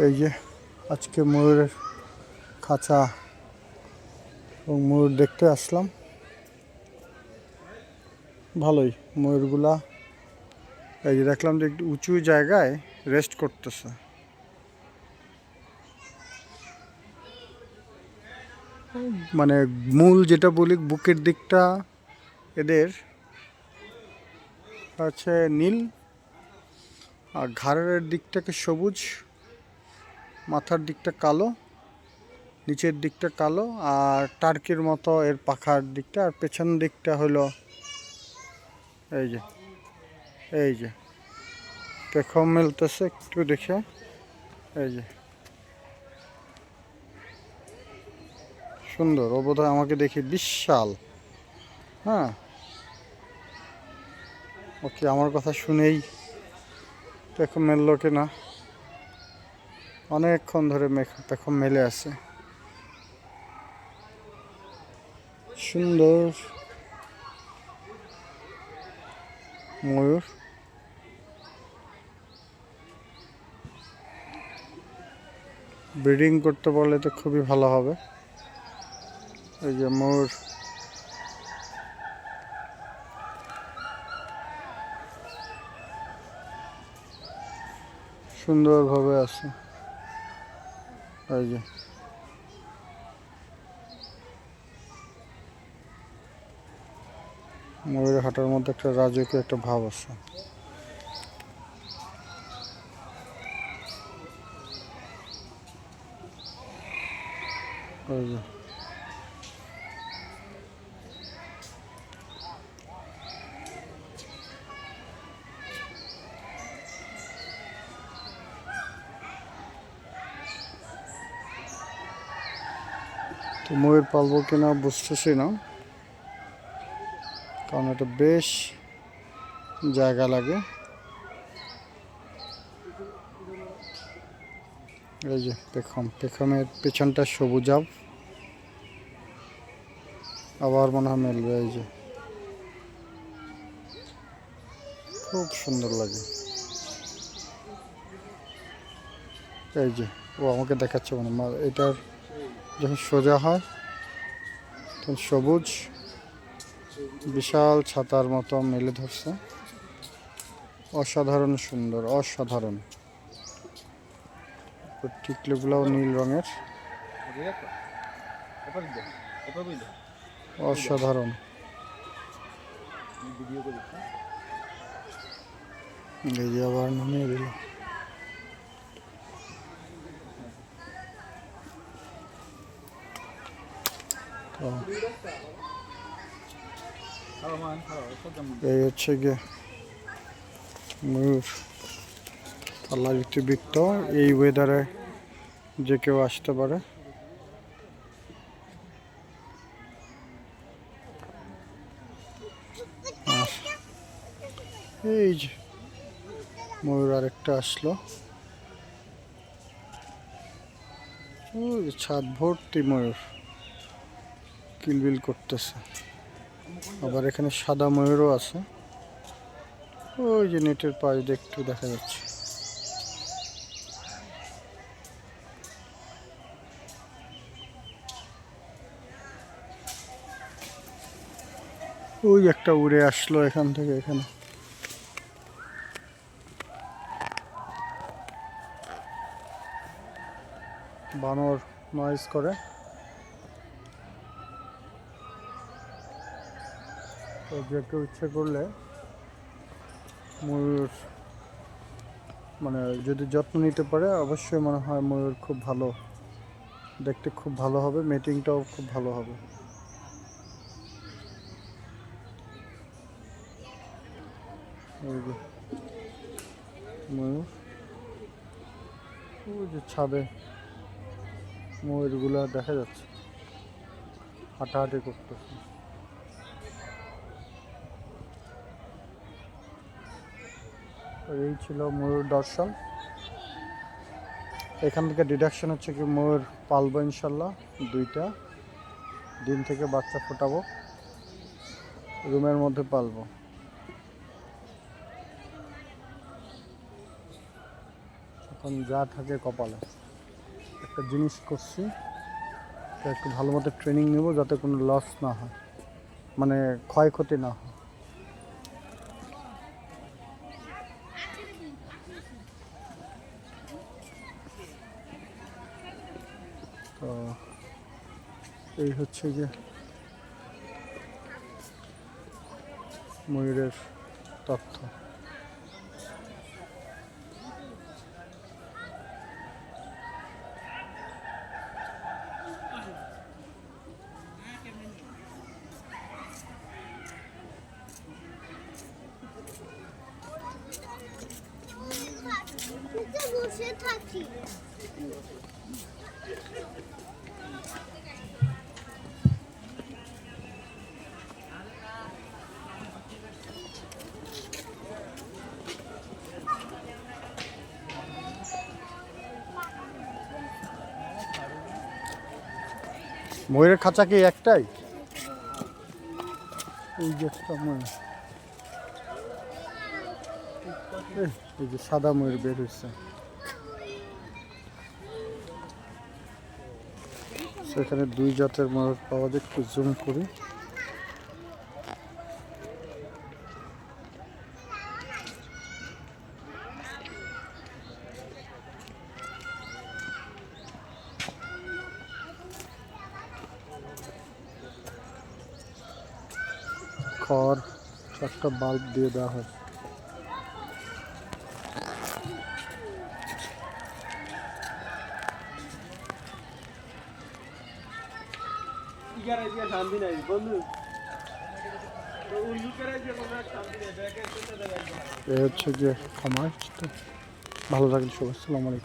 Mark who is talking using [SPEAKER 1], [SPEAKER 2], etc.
[SPEAKER 1] তো এই যে আজকে ময়ূরের খাঁচা এবং ময়ূর দেখতে আসলাম। ভালোই, ময়ূরগুলা এই যে দেখলাম যে একটু উঁচু জায়গায় রেস্ট করতেছে। মানে মূল যেটা বলি, বুকের দিকটা এদের আছে নীল, আর ঘাড়ের দিকটাকে সবুজ। মাথার দিকটা কালো, নিচের দিকটা কালো, আর টার্কির মতো এর পাখার দিকটা, আর পেছন দিকটা হলো এই যে এই যে। পেখম মেলতেছে, একটু দেখে, এই যে। সুন্দর, ও বোধহয় আমাকে দেখে বিশাল। হ্যাঁ। ওকে আমার কথা শুনেই পেখম মেললো কিনা? অনেকক্ষণ ধরে পেখম মেলে আছে। সুন্দর ময়ূর। ব্রিডিং করতে পারলে তো খুবই ভালো হবে। এই যে ময়ূর। সুন্দরভাবে আছে। এই যে। ময়ূরের হাঁটার মধ্যে একটা রাজকীয় একটা ভাব আছে। ওই যে। তো ময়ূর পালবো কিনা বুঝতেছি না। কারণ এটা বেশ জায়গা লাগে। এই যে পেখম, পেখমের পেছনটা সবুজাব আবার মনে হয় মেলবে এই যে। খুব সুন্দর লাগে। এই যে, ও আমাকে দেখাচ্ছে মানে এটার যখন সোজা হয়, তখন সবুজ, বিশাল ছাতার মতো মেলে ধরছে। অসাধারণ সুন্দর, অসাধারণ। টিকলিগুলোও নীল রঙের। অসাধারণ। এই আবার নামিয়ে দিল। এই হচ্ছে গিয়ে ময়ূর, পাল্লা ঋতুবৃত্ত এই ওয়েদারে যে কেউ আসতে পারে। এই যে ময়ূর আরেকটা আসলো। ছাদ ভর্তি ময়ূর। কিলবিল করতেছে। আবার এখানে সাদা ময়ূরও আছে। ওই যে নেটের পাশ একটু দেখা যাচ্ছে। ওই একটা উড়ে আসলো এখান থেকে এখানে। বানর নয়েজ করে। যে কেউ ইচ্ছে করলে ময়ূর মানে যদি যত্ন নিতে পারে, অবশ্যই মনে হয় ময়ূর খুব ভালো, দেখতে খুব ভালো হবে, মেটিংটাও খুব ভালো হবে। ময়ূর ওই যে ছাদে ময়ূরগুলো দেখা যাচ্ছে, হাঁটাহাঁটি করতেছে। এই ছিল ময়ূর দর্শন। এখান থেকে ডিডাকশন হচ্ছে কি ময়ূর পালবো ইনশাল্লাহ, দুইটা। ডিম থেকে বাচ্চা ফোটাবো, রুমের মধ্যে পালবো। এখন যা থাকে কপালে। একটা জিনিস করছি একটু ভালো মতো ট্রেনিং নেব যাতে কোনো লস না হয় মানে ক্ষয়ক্ষতি না হয়। তো এই হচ্ছে যে ময়ূরের তথ্য
[SPEAKER 2] বসে থাকি।
[SPEAKER 1] ময়ূরের খাঁচা কি একটাই? এই যে সাদা ময়ূর বের হয়েছে সেখানে দুই জাতের ময়ূর পাওয়া যায়, একটু জুম করি। খড়, একটা বাল্ব দিয়ে দেওয়া হয়। হচ্ছে যে খামার ভালো লাগল সবাই আসসালামু আলাইকুম